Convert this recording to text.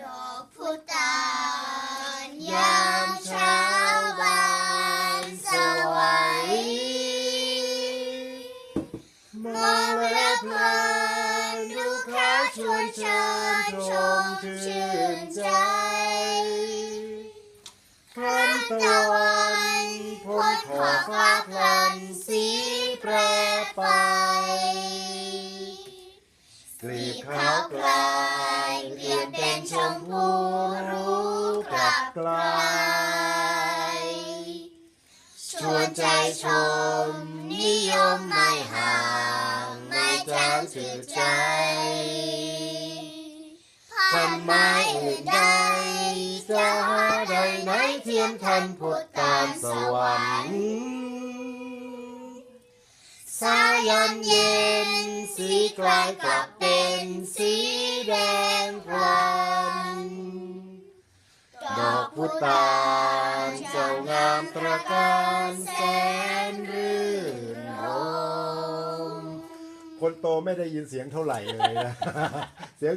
ดอกพุตานยามเช้าบานสวัยมองและเพลินดูเขาชวนเชิญชมชื่นใจพร้อมตะวันพ้นขอบฟ้า กลีบขาวกลายเปลี่ยนเป็นชมพูรู้กลับกลายชวนใจชม นิยมไม่ห่างไม่จางจืดใจพันไม้อื่นใดจะหาใดไหนเทียมทันพุทธตานสวรรค์สายันเย็นสีกลายกลับเป็น สีแดงพลัน ดอกพุตานเจ้างามตระการแสนรื่นรมคนโตไม่ได้ยินเสียงเท่าไหร่เลยนะ เสียง